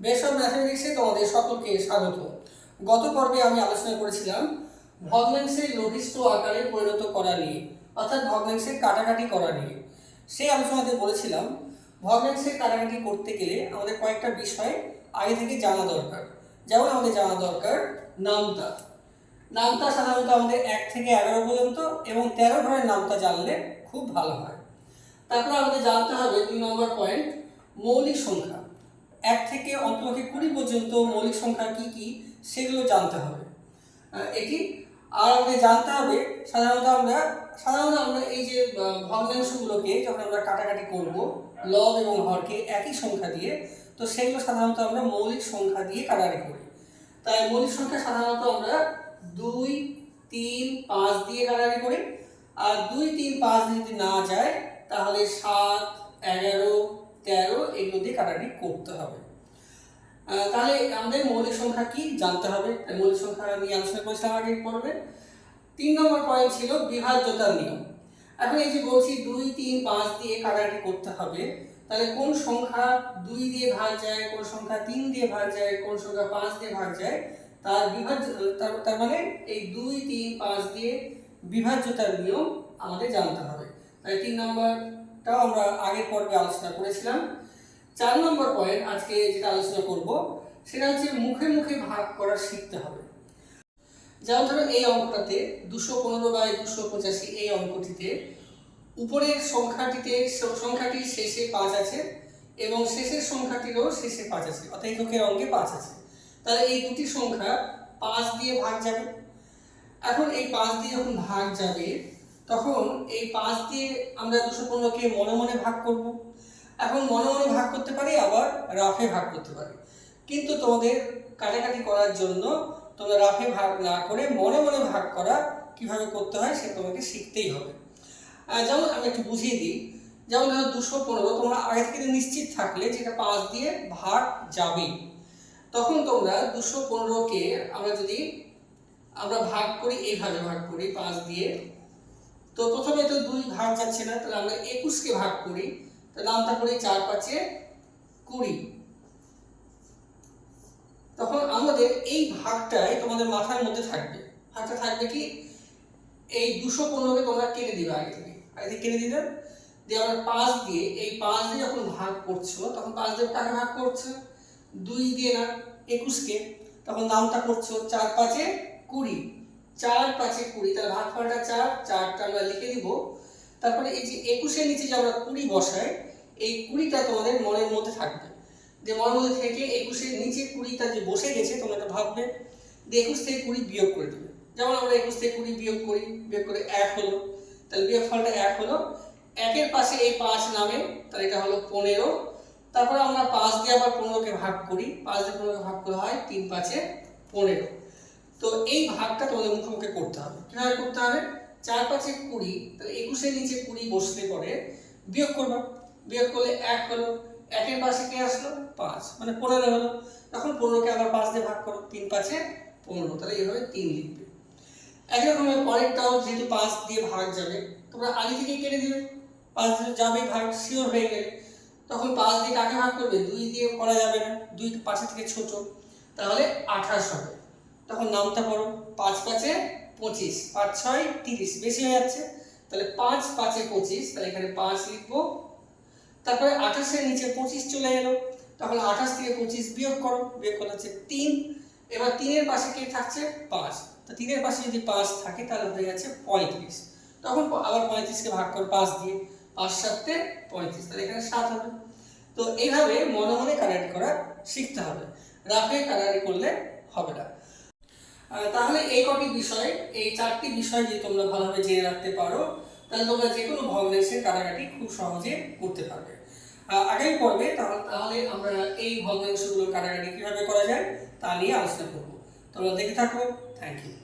Base of ম্যাথমেটিক্সে তোমাদের সকলকে স্বাগত। গত পর্বে আমি আলোচনা করেছিলাম ভগ্নাংশের লঘিষ্ঠ আকারে পরিণত করা নিয়ে, অর্থাৎ ভগ্নাংশের কাটাকাটি করা নিয়ে। সেই আলোচনাতে বলেছিলাম, ভগ্নাংশের কাটাকাটি করতে গেলে আমাদের কয়েকটা বিষয় আগে থেকে জানা দরকার। যেমন আমাদের জানা দরকার নামতা। নামতা সাধারণত আমাদের এক থেকে এগারো পর্যন্ত এবং তেরো ঘরের নামতা জানলে খুব ভালো হয়। তারপর আমাদের জানতে হবে দুই নম্বর পয়েন্ট মৌলিক সংখ্যা। এক থেকে অন্তপক্ষে কুড়ি পর্যন্ত মৌলিক সংখ্যা কি কি, সেগুলো জানতে হবে। এটি আর আমাদের জানতে হবে, সাধারণত আমরা সাধারণত আমরা এই যে ভগ্নাংশগুলোকে যখন আমরা কাটাকাটি করব লব এবং হরকে একই সংখ্যা দিয়ে, তো সেগুলো সাধারণত আমরা মৌলিক সংখ্যা দিয়ে কাটাকাটি করি। তাই মৌলিক সংখ্যা সাধারণত আমরা দুই, তিন, পাঁচ দিয়ে কাটাকাটি করি। আর দুই, তিন, পাঁচ যদি না যায়, তাহলে সাত, এগারো তেরো এগুলো দিয়ে কাটাকাটি করতে হবে। তাহলে আমাদের মৌলিক সংখ্যা কি জানতে হবে। মৌলিক সংখ্যা নিয়ে আলোচনা করেছিলাম আগে পড়বে তিন নম্বর পয়েন্ট ছিল বিভাজ্যতার নিয়ম। এখন এই যে বলছি দুই, তিন, পাঁচ দিয়ে কাটাকাটি করতে হবে, তাহলে কোন সংখ্যা দুই দিয়ে ভাগ যায়, কোন সংখ্যা তিন দিয়ে ভাগ যায়, কোন সংখ্যা পাঁচ দিয়ে ভাগ যায়, তার বিভাজ্য, তার মানে এই দুই, তিন, পাঁচ দিয়ে বিভাজ্যতার নিয়ম আমাদের জানতে হবে। তাই তিন নম্বরটাও আমরা আগের পর্বে আলোচনা করেছিলাম। চার নম্বর পয়েন্ট আজকে যেটা আলোচনা করব, সেটা হচ্ছে মুখে মুখে ভাগ করা শিখতে হবে। যেমন ধরো এই অঙ্কটাতে দুশো পনেরো বাই দুশো পঁচাশি এই অঙ্কটিতে উপরের সংখ্যাটিতে সংখ্যাটির শেষে পাঁচ আছে এবং শেষের সংখ্যাটিরও শেষে পাঁচ আছে, অর্থাৎ এককের অঙ্কে পাঁচ আছে। তাহলে এই দুটি সংখ্যা পাঁচ দিয়ে ভাগ যাবে। এখন এই পাঁচ দিয়ে যখন ভাগ যাবে তখন এই পাঁচ দিয়ে আমরা দুশো পনেরোকে মনে মনে ভাগ করব। এখন মনে মনে ভাগ করতে পারি, আবার রাফে ভাগ করতে পারি। কিন্তু তোমাদের কাটাকাটি করার জন্য তোমরা রাফে ভাগ না করে মনে মনে ভাগ করা কীভাবে করতে হয় সে তোমাকে শিখতেই হবে। যেমন আমি একটু বুঝিয়ে দিই, যেমন ধরো দুশো পনেরো তোমরা আগে থেকে নিশ্চিত থাকলে যেটা পাঁচ দিয়ে ভাগ যাবে, তখন তোমরা দুশো পনেরোকে আমরা যদি আমরা ভাগ করি, এইভাবে ভাগ করি, পাঁচ দিয়ে তো প্রথমে তো দুই ভাগ যাচ্ছে না, তাহলে আমরা একুশকে ভাগ করি তো নামটা করি চার পাঁচে কুড়ি। তখন আমাদের এই ভাগটাই তোমাদের মাথার মধ্যে থাকবে। ভাগটা থাকবে কি? এই দুশো পনেরোকে তোমরা কেটে দিবে আগে থেকে। আগে থেকে কেটে দিলে দিয়ে আমরা পাঁচ দিয়ে, এই পাঁচ দিয়ে যখন ভাগ করছ, তখন পাঁচ দিয়ে কাকে ভাগ করছ? দুই দিয়ে না, একুশকে। তখন নামটা করছ চার পাঁচে কুড়ি। চার পাঁচে কুড়ি তাহলে ভাগ ফলটা চার, চারটা আমরা লিখে দিব। তারপরে এই যে একুশের নিচে যে আমরা কুড়ি বসাই, এই কুড়িটা তোমাদের মনের মধ্যে থাকবে। যে মনের মধ্যে থেকে একুশের নিচে কুড়িটা যে বসে গেছে, তোমরা এটা ভাববে, যে একুশ থেকে কুড়ি বিয়োগ করে দেবে। যেমন আমরা একুশ থেকে কুড়ি বিয়োগ করি, বিয়োগ করে এক হলো, তাহলে বিয়োগ ফলটা এক হলো। একের পাশে এই পাঁচ নামে, তাহলে এটা হলো পনেরো। তারপরে আমরা পাঁচ দিয়ে আবার পনেরোকে ভাগ করি। পাঁচ দিয়ে পনেরোকে ভাগ করা হয় তিন পাঁচে পনেরো। তো এই ভাগটা তোমাদের মুখে মুখে করতে হবে। কীভাবে করতে হবে? চার পাঁচে কুড়ি, তাহলে একুশের নিচে কুড়ি বসলে পরে বিয়োগ করবা। বিয়োগ করলে এক হলো, একের পাশে কে আসলো? পাঁচ মানে পনেরো হলো। তখন পনেরোকে আবার পাঁচ দিয়ে ভাগ করো, তিন পাঁচে পনেরো, তাহলে এইভাবে তিন লিখবে। একই রকমের পরেরটাও যেহেতু পাঁচ দিয়ে ভাগ যাবে, তোমরা আগে থেকেই কেটে দিবে। পাঁচ দিয়ে যাবে ভাগ শিওর হয়ে গেলে। তখন পাঁচ দিয়ে কাকে ভাগ করবে? দুই দিয়ে করা যাবে না, দুই পাশে থেকে ছোট, তাহলে আঠাশ হবে। তখন নামটা পড়ো, পাঁচ পাঁচে পঁচিশ, পাঁচ ছয় তিরিশ, বেশি হয়ে যাচ্ছে। তাহলে পাঁচ পাঁচে পঁচিশ, তাহলে এখানে পাঁচ লিখব। তারপরে আঠাশের নিচে পঁচিশ চলে এলো। তখন আঠাশ থেকে পঁচিশ বিয়োগ করো, বিয়োগ করা হচ্ছে তিন। এবার তিনের পাশে কে থাকছে? পাঁচ। তো তিনের পাশে যদি পাঁচ থাকে, তাহলে হয়ে যাচ্ছে পঁয়ত্রিশ। তখন আবার পঁয়ত্রিশকে ভাগ করো, পাঁচ দিয়ে। পাঁচ সাততে পঁয়ত্রিশ, তাহলে এখানে সাত হবে। তো এইভাবে মনে মনে কাটাকাটি করা শিখতে হবে। রাফে কাটাকাটি করলে হবে না। তাহলে এই কটি বিষয়, এই চারটি বিষয় যদি তোমরা ভালোভাবে জেনে রাখতে পারো, তাহলে তোমরা যে কোনো ভগ্নাংশের কাটাকাটি খুব সহজে করতে পারবে। আগামী পর্বে তাহলে আমরা এই ভগ্নাংশগুলোর কাটাকাটি কীভাবে করা যায় তা নিয়ে আলোচনা করব। তোমরা দেখে থাকো। Thank you